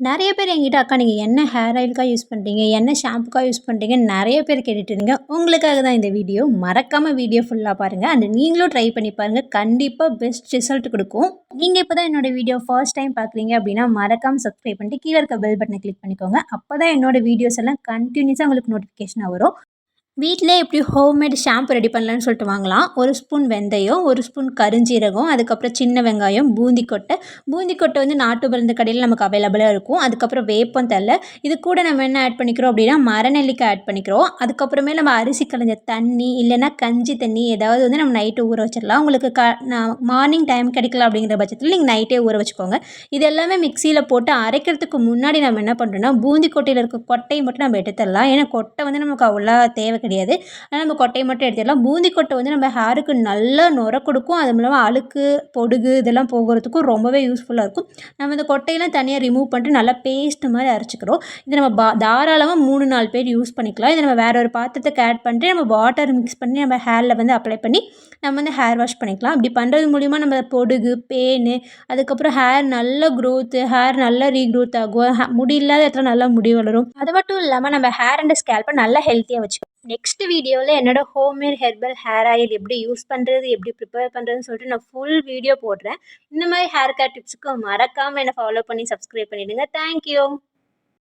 நிறைய பேர் எங்கிட்ட அக்கா நீங்கள் என்ன ஹேர் ஆயிலுக்காக யூஸ் பண்ணுறீங்க என்ன ஷாம்புக்காக யூஸ் பண்ணுறீங்கன்னு நிறைய பேர் கேட்டுட்டுருங்க உங்களுக்காக தான் இந்த வீடியோ. மறக்காமல் வீடியோ ஃபுல்லாக பாருங்கள் அண்ட் நீங்களும் ட்ரை பண்ணி பாருங்கள் கண்டிப்பாக பெஸ்ட் ரிசல்ட் கொடுக்கும். நீங்கள் இப்போ தான் என்னோடய வீடியோ ஃபர்ஸ்ட் டைம் பார்க்குறீங்க அப்படின்னா மறக்காமல் சப்ஸ்கிரைப் பண்ணிட்டு கீழே இருக்க பெல் பட்டனை கிளிக் பண்ணிக்கோங்க. அப்போ தான் என்னோட வீடியோஸ் எல்லாம் கண்டினியூஸாக உங்களுக்கு நோட்டிஃபிகேஷனாக வரும். வீட்டிலே எப்படி ஹோம்மேட் ஷாம்பு ரெடி பண்ணலான்னு சொல்லிட்டு வாங்கலாம். ஒரு ஸ்பூன் வெந்தயம் ஒரு ஸ்பூன் கருஞ்சீரகம் அதுக்கப்புறம் சின்ன வெங்காயம் பூந்தி பூந்திக்கொட்டை. பூந்திக்கொட்டை வந்து நாட்டு மருந்து கடையில் நமக்கு அவைலபிளாக இருக்கும். அதுக்கப்புறம் வேப்பம் தலை இது கூட நம்ம என்ன ஆட் பண்ணிக்கிறோம் அப்படின்னா மரநெல்லிக்காய் ஆட் பண்ணிக்கிறோம். அதுக்கப்புறமே நம்ம அரிசி களைஞ்ச தண்ணி இல்லைன்னா கஞ்சி தண்ணி ஏதாவது வந்து நம்ம நைட்டு ஊற வச்சிடலாம். உங்களுக்கு க நான் மார்னிங் டைம் கிடைக்கல அப்படிங்கிற பட்சத்தில் நீங்கள் நைட்டே ஊற வச்சுக்கோங்க. இது எல்லாமே மிக்சியில் போட்டு அரைக்கிறதுக்கு முன்னாடி நம்ம என்ன பண்ணுறோன்னா பூந்தி கொட்டையில் இருக்க கொட்டையை மட்டும் நம்ம எடுத்துடலாம். ஏன்னா கொட்டை வந்து நமக்கு அவ்வளோ தேவை கிடையாது. ஆனால் நம்ம கொட்டையை மட்டும் எடுத்துடலாம் பூந்தி கொட்டை வந்து நம்ம ஹேருக்கு நல்லா நுர கொடுக்கும். அது மூலமாக அழுக்கு பொடுகு இதெல்லாம் போகிறதுக்கும் ரொம்பவே யூஸ்ஃபுல்லாக இருக்கும். நம்ம இந்த கொட்டையெல்லாம் தனியாக ரிமூவ் பண்ணிட்டு நல்லா பேஸ்ட் மாதிரி அரைச்சிக்கிறோம். இது நம்ம பா தாராளமாக மூணு நாலு பேர் யூஸ் பண்ணிக்கலாம். இதை நம்ம வேறு ஒரு பாத்திரத்துக்கு ஆட் பண்ணிட்டு நம்ம வாட்டர் மிக்ஸ் பண்ணி நம்ம ஹேரில் வந்து அப்ளை பண்ணி நம்ம வந்து ஹேர் வாஷ் பண்ணிக்கலாம். அப்படி பண்ணுறது மூலிமா நம்ம பொடுகு பேனு அதுக்கப்புறம் ஹேர் நல்ல க்ரோத்து ஹேர் நல்லா ரீக்ரோத் ஆகும். முடி இல்லாத இடத்துல நல்லா முடி வளரும். அது மட்டும் இல்லாமல் நம்ம ஹேர் அண்ட் ஸ்கேல்ப்பை நல்லா ஹெல்த்தியாக வச்சுக்கணும். நெக்ஸ்ட் வீடியோவில் என்னோட ஹோம்மேட் ஹெர்பல் ஹேர் ஆயில் எப்படி யூஸ் பண்ணுறது எப்படி ப்ரிப்பேர் பண்ணுறதுன்னு சொல்லிட்டு நான் ஃபுல் வீடியோ போடுறேன். இந்த மாதிரி ஹேர் கேர் டிப்ஸுக்கு மறக்காமல் என்னை ஃபாலோ பண்ணி சப்ஸ்கிரைப் பண்ணிவிடுங்க தேங்க்யூ